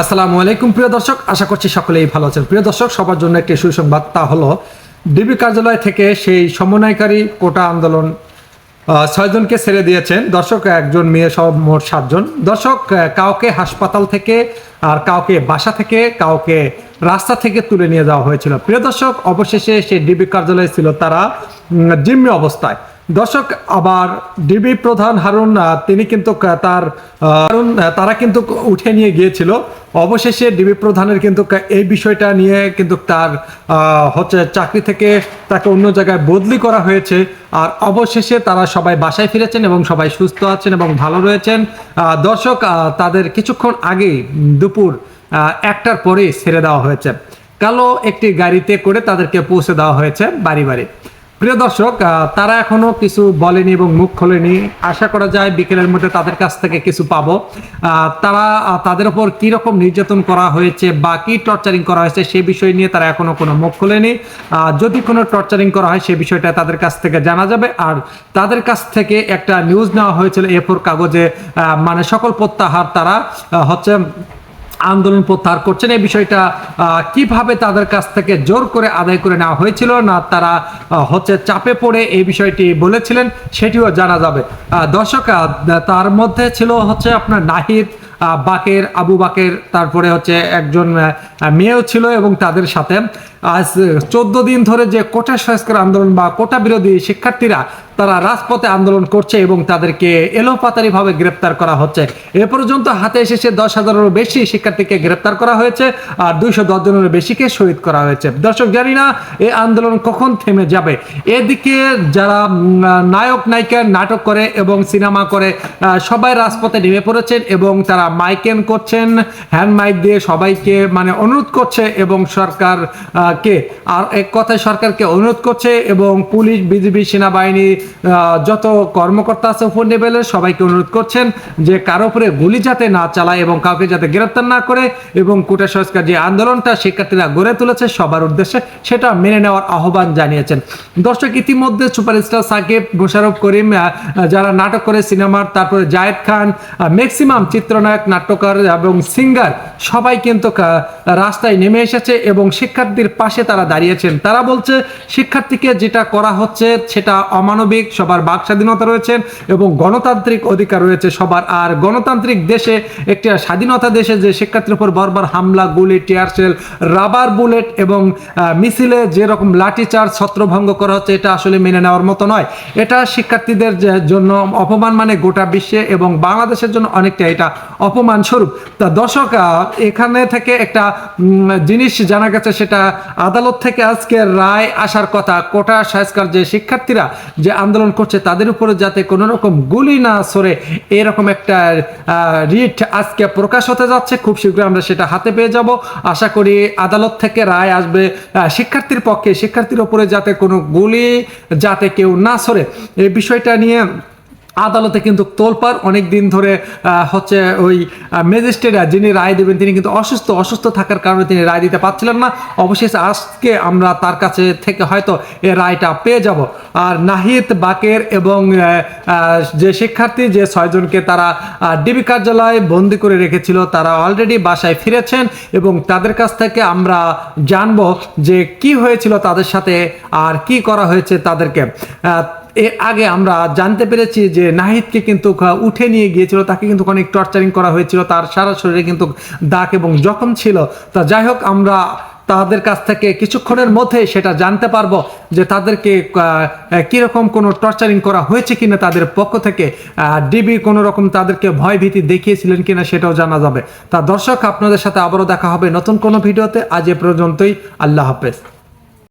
আসসালামু আলাইকুম, প্রিয় দর্শক। আশা করছি সকলেই ভালো আছেন। প্রিয় দর্শক, সবার জন্য একটি সুসংবাদ, তা হলো, ডিবি কার্যালয় থেকে সেই সমন্বয়কারী কোটা আন্দোলন ছয়জনকে ছেড়ে দিয়েছেন। দর্শক, একজন মেয়ে সব মোট সাতজন। দর্শক কাউকে হাসপাতাল থেকে আর কাউকে বাসা থেকে, কাউকে রাস্তা থেকে তুলে নিয়ে যাওয়া হয়েছিল। প্রিয় দর্শক, অবশেষে সেই ডিবি কার্যালয়ে ছিল তারা জিম্মি অবস্থায়। দর্শক আবার ডিবি প্রধান হারুন তিনি কিন্তু তার হারুন তারা কিন্তু উঠে নিয়ে গিয়েছিল। অবশেষে ডিবি প্রধানের কিন্তু এই বিষয়টা নিয়ে কিন্তু তার হচ্ছে চাকরি থেকে তাকে অন্য জায়গায় বদলি করা হয়েছে। আর অবশেষে তারা সবাই বাসায় ফিরেছেন এবং সবাই সুস্থ আছেন এবং ভালো রয়েছেন। দর্শক তাদের কিছুক্ষণ উম, দুপুর একটার পরে ছেড়ে দেওয়া হয়েছে। কালো একটি গাড়িতে করে তাদেরকে পৌঁছে দেওয়া হয়েছে বাড়ি বাড়ি। প্রিয় দর্শক তারা এখনও কিছু বলেনি এবং মুখ খোলেনি। আশা করা যায় বিকেলের মধ্যে তাদের কাছ থেকে কিছু পাবো। তারা তাদের উপর কি রকম নির্যাতন করা হয়েছে বা কি টর্চারিং করা হয়েছে সে বিষয় নিয়ে তারা এখনও কোনো মুখ খোলেনি। যদি কোনো টর্চারিং করা হয় সে বিষয়টা তাদের কাছ থেকে জানা যাবে। আর তাদের কাছ থেকে একটা নিউজ নেওয়া হয়েছিল এ ফোর কাগজে মানে সকল প্রত্যাহার তারা হচ্ছে আন্দোলন প্রত্যাহার করছেন। এই বিষয়টা কীভাবে তাদের কাছ থেকে জোর করে আদায় করে নেওয়া হয়েছিল না তারা হচ্ছে চাপে পড়ে এই বিষয়টি বলেছিলেন, সেটিও জানা যাবে। দর্শক তার মধ্যে ছিল হচ্ছে আপনার নাহিদ বাকের, আবু বাকের, তারপরে হচ্ছে একজন মেয়েও ছিল এবং তাদের সাথে। আজ চোদ্দ দিন ধরে যে কোটা সংস্কার আন্দোলন বা কোটা বিরোধী শিক্ষার্থীরা তারা রাজপথে আন্দোলন করছে এবং তাদেরকে এলোপাতারিভাবে গ্রেপ্তার করা হচ্ছে। এ পর্যন্ত হাতে এসেছে দশ হাজারেরও বেশি শিক্ষার্থীকে গ্রেপ্তার করা হয়েছে আর দুইশো দশ জনের বেশিকে শহীদ করা হয়েছে। দর্শক জানি না এ আন্দোলন কখন থেমে যাবে। এদিকে যারা নায়ক নায়িকা নাটক করে এবং সিনেমা করে সবাই রাজপথে নেমে পড়েছেন এবং তারা মাইকেন করছেন হ্যান্ড মাইক দিয়ে সবাইকে মানে অনুরোধ করছে এবং সরকার আহ, কে? আর এক কথায় সরকারকে অনুরোধ করছে এবং পুলিশ বিজিবি সেনাবাহিনী যত কর্মকর্তা আছে উপর লেভেলের সবাইকে অনুরোধ করছেন যে কারও উপরে গুলি যাতে না চালায় এবং কাউকে যাতে গ্রেপ্তার না করে এবং কোটা সংস্কার যে আন্দোলনটা শিক্ষার্থীরা গড়ে তুলেছে সবার উদ্দেশ্যে, সেটা মেনে নেওয়ার আহ্বান জানিয়েছেন। দর্শক, ইতিমধ্যে সুপারস্টার সাকিব মোশারফ করিম যারা নাটক করে সিনেমার, তারপরে জায়েদ খান ম্যাক্সিমাম চিত্রনায়ক, নাট্যকার এবং সিঙ্গার সবাই কিন্তু রাস্তায় নেমে এসেছে এবং শিক্ষার্থীর পাশে তারা দাঁড়িয়েছেন। তারা বলছে, শিক্ষার্থীকে যেটা করা হচ্ছে, সেটা অমানবিক সবার বাক স্বাধীনতা রয়েছে এবং গণতান্ত্রিক অধিকার রয়েছে সবার। আর গণতান্ত্রিক দেশে একটি স্বাধীনতা দেশে যে শিক্ষার্থীর উপর বর্বর হামলা, গুলি টিয়ারশেল রাবার বুলেট এবং মিছিলে যেরকম লাঠিচার্জ, ছত্রভঙ্গ করা হচ্ছে, এটা আসলে মেনে নেওয়ার মতো নয়। এটা শিক্ষার্থীদের জন্য অপমান মানে গোটা বিশ্বে এবং বাংলাদেশের জন্য অনেকটা এটা অপমান স্বরূপ তা দর্শক এখানে থেকে একটা জিনিস জানা গেছে, সেটা আদালত থেকে আজকে রায় আসার কথা। কোটা সংস্কার যে শিক্ষার্থীরা যে আন্দোলন করছে, তাদের উপরে যাতে কোনো রকম গুলি না সরে, এরকম একটা রিট আজকে প্রকাশ হতে যাচ্ছে। খুব শীঘ্রই আমরা সেটা হাতে পেয়ে যাব। আশা করি আদালত থেকে রায় আসবে শিক্ষার্থীর পক্ষে, শিক্ষার্থীর উপরে যাতে কোনো গুলি যাতে কেউ না সরে। এই বিষয়টা নিয়ে আদালতে কিন্তু তোলপার অনেক দিন ধরে হচ্ছে ওই ম্যাজিস্ট্রেট যিনি রায় দেবেন তিনি কিন্তু অসুস্থ অসুস্থ থাকার কারণে তিনি রায় দিতে পারছিলেন না। অবশেষে আজকে আমরা তার কাছে থেকে হয়তো এই রায়টা পেয়ে যাব। আর নাহিদ বাকের এবং যে শিক্ষার্থী, যে ছয়জনকে তারা ডিবি কার্যালয়ে বন্দি করে রেখেছিল, তারা অলরেডি বাসায় ফিরেছেন এবং তাদের কাছ থেকে আমরা জানব যে কি হয়েছিল তাদের সাথে আর কি করা হয়েছে তাদেরকে। এর আগে আমরা জানতে পেরেছি যে নাহিদকে কিন্তু উঠে নিয়ে গিয়েছিল, তাকে কিন্তু অনেক টর্চারিং করা হয়েছিল, তার সারা শরীরে কিন্তু দাগ এবং জখম ছিল। তা যাই হোক, আমরা তাদের কাছ থেকে কিছুক্ষণের মধ্যে সেটা জানতে পারব যে তাদেরকে কীরকম কোনো টর্চারিং করা হয়েছে কিনা তাদের পক্ষ থেকে। ডিবি কোনো রকম তাদেরকে ভয়ভীতি দেখিয়েছিলেন কিনা সেটাও জানা যাবে। তা দর্শক, আপনাদের সাথে আবারও দেখা হবে নতুন কোনো ভিডিওতে। আজ এ পর্যন্তই, আল্লাহ হাফেজ।